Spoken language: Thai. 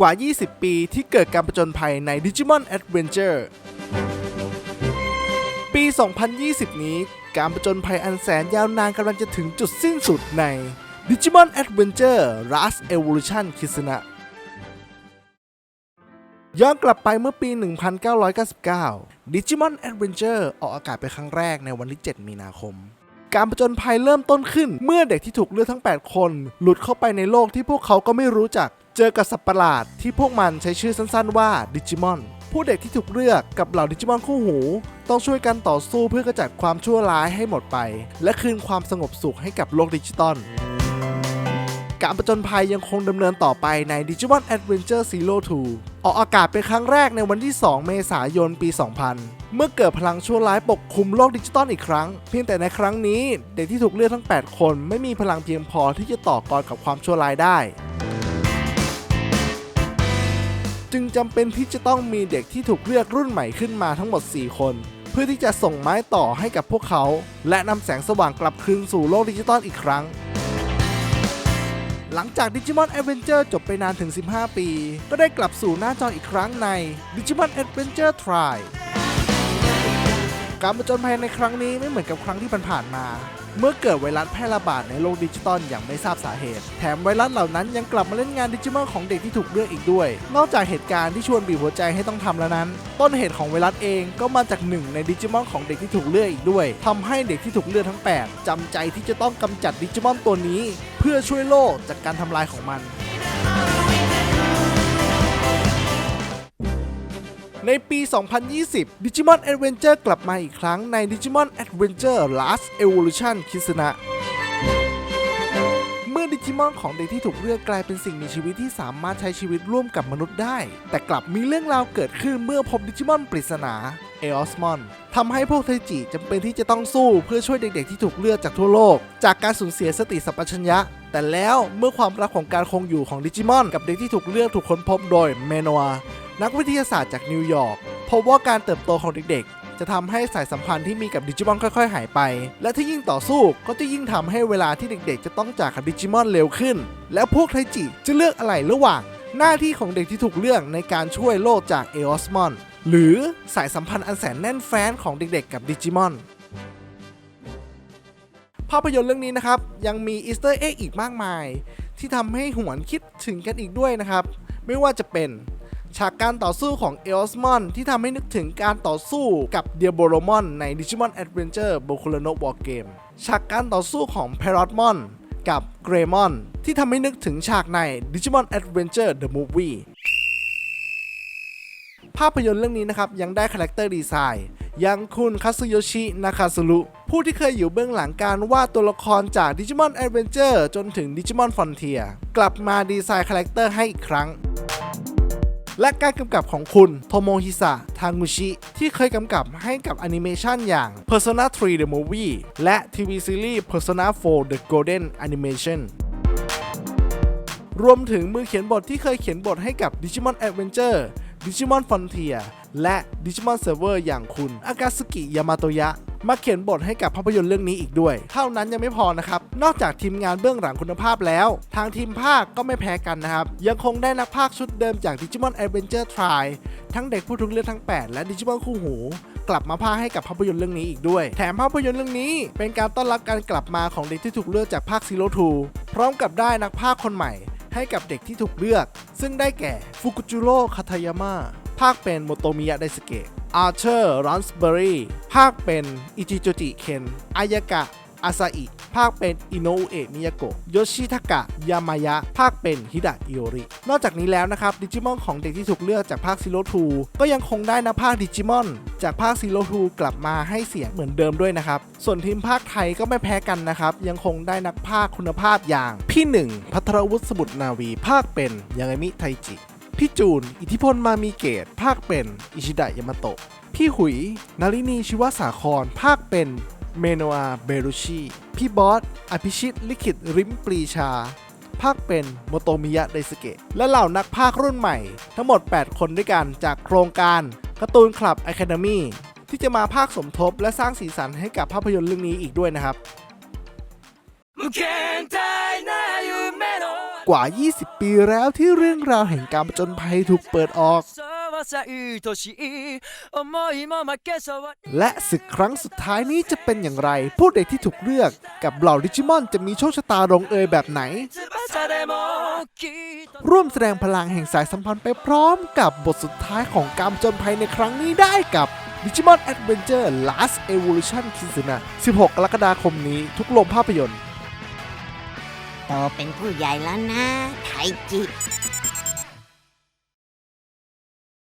กว่า 20 ปีที่เกิดการประจนภัยใน Digimon Adventure ปี 2020 นี้การประจนภัยอันแสนยาวนานกำลังจะถึงจุดสิ้นสุดใน Digimon Adventure Last Evolution Kizuna ย้อนกลับไปเมื่อปี 1999 Digimon Adventure ออกอากาศไปครั้งแรกในวันที่ 7 มีนาคม การประจนภัยเริ่มต้นขึ้นเมื่อเด็กที่ถูกเลือกทั้ง 8 คน หลุดเข้าไปในโลกที่พวกเขาก็ไม่รู้จัก เจอกับสัตว์ประหลาดที่พวกมันใช้ชื่อสั้นๆว่าดิจิมอน ผู้เด็กที่ถูกเลือกกับเหล่าดิจิมอนคู่หู ต้องช่วยกันต่อสู้เพื่อกระจัดความชั่วร้ายให้หมดไป และคืนความสงบสุขให้กับโลกดิจิตอลการประจนภัยยังคงดำเนินต่อไปใน Digimon Adventure Zero 2 ออกอากาศเป็นครั้งแรกในวันที่ 2 เมษายน ปี 2000 เมื่อเกิดพลังชั่วร้ายปกคลุมโลกดิจิตอลอีกครั้ง เพียงแต่ในครั้งนี้ เด็กที่ถูกเลือกทั้ง 8 คนไม่มีพลังเพียงพอที่จะต่อกรกับความชั่วร้ายได้ จึงจำเป็นที่จะต้องมีเด็กที่ถูกเลือกรุ่นใหม่ขึ้นมาทั้งหมด 4 คน เพื่อที่จะส่งไม้ต่อให้กับพวกเขา และนำแสงสว่างกลับคืนสู่โลกดิจิตอลอีกครั้งหลังจาก Digimon Adventure จบไปนานถึง 15 ปี ก็ได้กลับสู่หน้าจออีกครั้งใน Digimon Adventure Try การประจนภัยในครั้งนี้ไม่เหมือนกับครั้งที่ผ่านๆมา เมื่อเกิดไวรัสแพร่ระบาดในโลกดิจิตอลอย่างไม่ทราบสาเหตุ แถมไวรัสเหล่านั้นยังกลับมาเล่นงานดิจิมอนของเด็กที่ถูกเลือกอีกด้วย นอกจากเหตุการณ์ที่ชวนบีบหัวใจให้ต้องทำแล้วนั้น ต้นเหตุของไวรัสเองก็มาจากหนึ่งในดิจิมอนของเด็กที่ถูกเลือกอีกด้วยทำให้เด็กที่ถูกเลือกทั้ง 8จำใจที่จะต้องกำจัดดิจิมอนตัวนี้ เพื่อช่วยโลกจากการทำลายของมัน ในปี 2020 Digimon Adventure กลับมาอีกครั้งใน Digimon Adventure Last Evolution Kizuna เมื่อดิจิมอนของเด็กที่ถูกเลือกกลายเป็นสิ่งมีชีวิตที่สามารถใช้ชีวิตร่วมกับมนุษย์ได้ แต่กลับมีเรื่องราวเกิดขึ้นเมื่อพบดิจิมอนปริศนาเอออสมอนทำให้พวกไทจิจำเป็นที่จะต้องสู้เพื่อช่วยเด็กๆที่ถูกเลือกจากทั่วโลก จากการสูญเสียสติสัมปชัญญะ แต่แล้วเมื่อความรักของการคงอยู่ของดิจิมอน กับเด็กที่ถูกเลือกถูกค้นพบโดยเมโนอา นักวิทยาศาสตร์จากนิวยอร์กพบว่าการเติบโตของเด็กๆ จะทำให้สายสัมพันธ์ที่มีกับดิจิมอนค่อยๆ หายไป และที่ยิ่งต่อสู้ก็จะยิ่งทำให้เวลาที่เด็กๆ จะต้องจากกับดิจิมอนเร็วขึ้น แล้วพวกไทจิจะเลือกอะไรระหว่าง หน้าที่ของเด็กที่ถูกเลือกในการช่วยโลกจากเอออสมอนหรือสายสัมพันธ์อันแสนแน่นแฟ้นของเด็กๆ กับดิจิมอนภาพยนตร์เรื่องนี้นะครับ ยังมีอีสเตอร์เอ็กอีกมากมาย ที่ทำให้หวนคิดถึงกันอีกด้วยนะครับ ไม่ว่าจะเป็น ฉากการต่อสู้ของเอลสมอนที่ทำให้นึกถึงการต่อสู้กับเดียโบโรมอนใน Digimon Adventure b o k u r a n o War Game ฉากการต่อสู้ของ p a r o t m o n กับเกรมอนที่ทำให้นึกถึงฉากใน Digimon Adventure The Movie ภาพยนตร์เรื่องนี้นะครับ ยังได้คาแรคเตอร์ดีไซน์ยังคุณคาซุโยชินาคาซุรุผู้ที่เคยอยู่เบื้องหลังการวาดตัวละครจาก Digimon Adventure จนถึง Digimon Frontier กลับมาดีไซน์คาแรคเตอร์ให้อีกครั้ง และการกำกับของคุณโทโมฮิสะทางูชิ ที่เคยกำกับให้กับแอนิเมชันอย่าง Persona 3 The Movie และทีวีซีรีส์ Persona 4 The Golden Animation รวมถึงมือเขียนบทที่เคยเขียนบทให้กับ Digimon Adventure Digimon Frontier และ Digimon Server อย่างคุณ อากาสกิ ยามาโตยะ มาเขียนบทให้กับภาพยนตร์เรื่องนี้อีกด้วย เท่านั้นยังไม่พอนะครับ นอกจากทีมงานเบื้องหลังคุณภาพแล้ว ทางทีมภาคก็ไม่แพ้กันนะครับ ยังคงได้นักภาคชุดเดิมจาก Digimon Adventure Try ทั้งเด็กผู้ถูกเลือกทั้ง 8 และ Digimon คู่หู กลับมาพากย์ให้กับภาพยนตร์เรื่องนี้อีกด้วย แถมภาพยนตร์เรื่องนี้เป็นการต้อนรับการกลับมาของเด็กที่ถูกเลือกจากภาค Zero Two พร้อมกับได้นักภาคคนใหม่ ให้กับเด็กที่ถูกเลือก ซึ่งได้แก่ฟุกุจิโร่คาทายามะภาคเป็นโมโตมิยะไดสเกะ อาร์เชอร์รอนส์เบอรี่ภาคเป็นอิจิโจจิเคนอายากะอาซาอิภาคเป็นอิโนอุเอะมิยาโกะโยชิทากะ ยามายะ ภาคเป็นฮิดะอิโอริ นอกจากนี้แล้วนะครับ ดิจิมอนของเด็กที่ถูกเลือกจากภาคซีโร่ทูก็ยังคงได้นักภาคดิจิมอน จากภาคซีโร่ทูกลับมาให้เสียงเหมือนเดิมด้วยนะครับ ส่วนทีมภาคไทยก็ไม่แพ้กันนะครับ ยังคงได้นักภาคคุณภาพอย่าง พี่หนึ่งพัทรวุฒิสมุทรนาวีภาคเป็นยังไงมิไทจิ พี่จูน อิทธิพลมามีเกต ภาคเป็น อิชิดะยามาโตะ พี่หุย นารินีชิวสาคร ภาคเป็น เมโนอาเบรุชิ พี่บอส อภิชิต ลิขิตริมปรีชา ภาคเป็นโมโตมิยะไดสเกะ และเหล่านักภาครุ่นใหม่ ทั้งหมด 8 คนด้วยกันจากโครงการการ์ตูนคลับ Academy ที่จะมาภาคสมทบและสร้างสีสันให้กับภาพยนตร์เรื่องนี้อีกด้วยนะครับ 無限大な夢の ก ว่า 20 ปีแล้วที่เรื่องราวแห่งการจนภัยถูกเปิดออก และศึกครั้งสุดท้ายนี้จะเป็นอย่างไร ผู้ใดที่ถูกเลือกกับเหล่าดิจิมอนจะมีโชคชะตาลงเอยแบบไหน ร่วมแสดงพลังแห่งสายสัมพันธ์ไปพร้อมกับบทสุดท้ายของการจนภัยในครั้งนี้ได้กับดิจิมอนแอดเวนเจอร์ Last Evolution Kizuna 16 กรกฎาคมนี้ทุกโรงภาพยนตร์ โตเป็นผู้ใหญ่แล้วนะไทจิ